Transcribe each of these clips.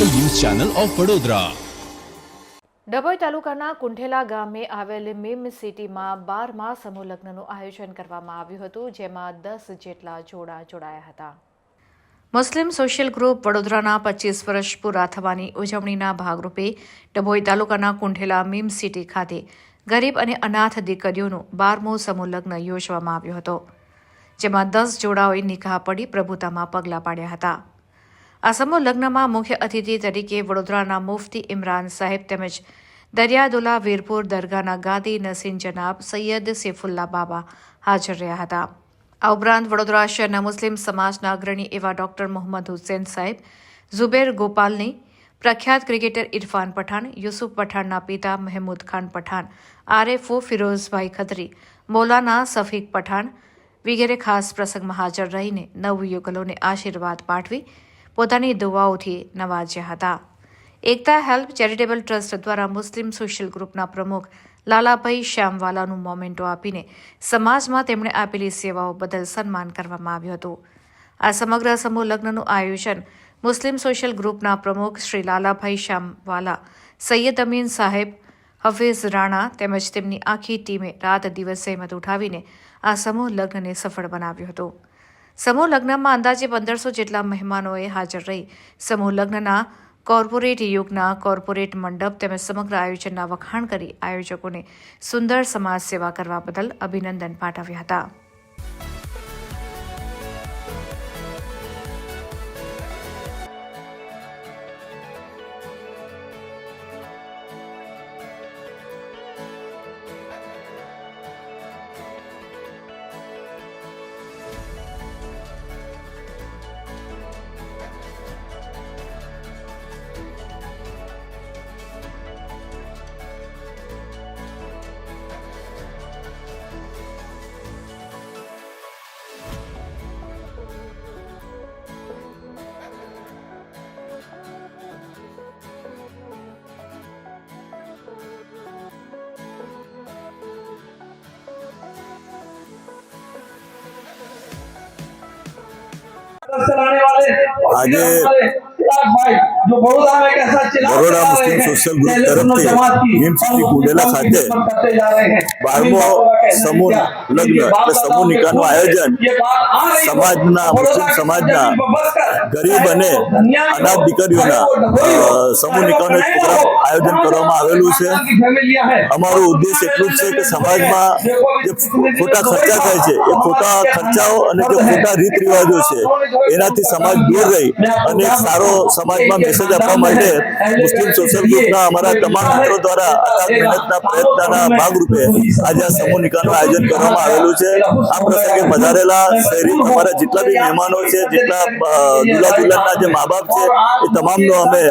Channel of Vadodara. Dabhoi તાલુકાના કુંઠેલા ગામે આવેલ મીમ સિટીમાં બારમા સમૂહ લગ્નનું આયોજન કરવામાં આવ્યું હતું જેમાં દસ જેટલા જોડા જોડાયા હતા. મુસ્લિમ સોશિયલ ગ્રુપ વડોદરાના પચીસ વર્ષ પૂરા થવાની ઉજવણીના ભાગરૂપે ડભોઈ તાલુકાના કુંઠેલા મીમ સિટી ખાતે ગરીબ અને અનાથ દીકરીઓનું બારમો સમૂહ લગ્ન યોજવામાં આવ્યો હતો જેમાં દસ જોડાઓએ નિકાહ પડી પ્રભુતામાં પગલાં પાડ્યા હતા. આ સમૂહ લગ્નમાં મુખ્ય અતિથિ તરીકે વડોદરાના મુફતી ઇમરાન સાહેબ તેમજ દરિયાદુલા વીરપુર દરગાહના ગાદી નસીન જનાબ સૈયદ સેફુલ્લા બાબા હાજર રહ્યા હતા. આ ઉપરાંત વડોદરા શહેરના મુસ્લિમ સમાજના અગ્રણી એવા ડોક્ટર મોહમ્મદ હુસેન સાહેબ, ઝુબેર ગોપાલની પ્રખ્યાત ક્રિકેટર ઇરફાન પઠાણ, યુસુફ પઠાણના પિતા મહેમૂદ ખાન પઠાણ, આરએફઓ ફિરોઝભાઈ ખત્રી, મૌલાના સફીક પઠાણ વગેરે ખાસ પ્રસંગમાં હાજર રહીને નવયુગલોને આશીર્વાદ પાઠવી પોતાની દુઆઓથી નવાજ્યા હતા. એકતા હેલ્પ ચેરિટેબલ ટ્રસ્ટ દ્વારા મુસ્લિમ સોશિયલ ગ્રુપના પ્રમુખ લાલાભાઈ શ્યામવાલાનું મોમેન્ટો આપીને સમાજમાં તેમણે આપેલી સેવાઓ બદલ સન્માન કરવામાં આવ્યું હતું. આ સમગ્ર સમૂહ લગ્નનું આયોજન મુસ્લિમ સોશિયલ ગ્રુપના પ્રમુખ શ્રી લાલાભાઈ શ્યામવાલા, સૈયદ અમીન સાહેબ, હફીઝ રાણા તેમજ તેમની આખી ટીમે રાત દિવસ સહેમત ઉઠાવીને આ સમૂહ લગ્નને સફળ બનાવ્યું હતું. સમૂહ લગ્નમાં અંદાજે પંદરસો જેટલા મહેમાનોએ હાજર રહી. સમૂહ લગ્નના કોર્પોરેટ યુગના કોર્પોરેટ મંડપ તેમજ સમગ્ર આયોજનના વખાણ કરી આયોજકોને સુંદર સમાજ સેવા કરવા બદલ અભિનંદન પાઠવ્યા હતા. આજે બરોડા મુસ્લિમ સોશિયલ ગ્રુપ તરફથી ભીમસિંહજી ગુડેલા ખાતે બારમો સમૂહ લગ્ન એટલે સમૂહ નિકાહનું આયોજન સમાજના મુસ્લિમ સમાજના ગરીબ અને અનાથ દીકરીઓના સમૂહ નિકાહનું એક પ્રોગ્રામ આયોજન કરવામાં આવેલું છે. અમારો ઉદ્દેશ એટલું જ છે કે સમાજમાં જે ખોટા ખર્ચા થાય છે એ ખોટા ખર્ચાઓ અને જે ખોટા રીત રિવાજો છે એનાથી સમાજ દૂર રહી અને સારો સમાજમાં મેસેજ આપવા માટે મુસ્લિમ સોશિયલ ગ્રુપના અમારા તમામ મિત્રો દ્વારા અથાગ મહેનતના પ્રયત્નના ભાગરૂપે આજે આ સમૂહ નિકાલનું આયોજન કરવામાં આવેલું છે. આ પ્રસંગે પધારેલા શહેરી અમારા જેટલા બી મહેમાનો છે જેટલા અ, દુલ્હા દુલ્હનના જે મા બાપ છે એ તમામનો અમે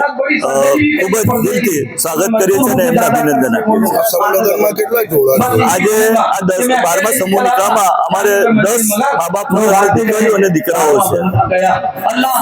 ખૂબ જ દિલથી સ્વાગત કરીએ છીએ અને એમને અભિનંદન આપીએ છીએ. સમુદ્રમાં કેટલા જોડા છે? આજે આ દસ બારમા સમૂહ નિકાલમાં અમારે દસ મા બાપનો દીકરીઓ અને દીકરાઓ છે. અલ્લાહ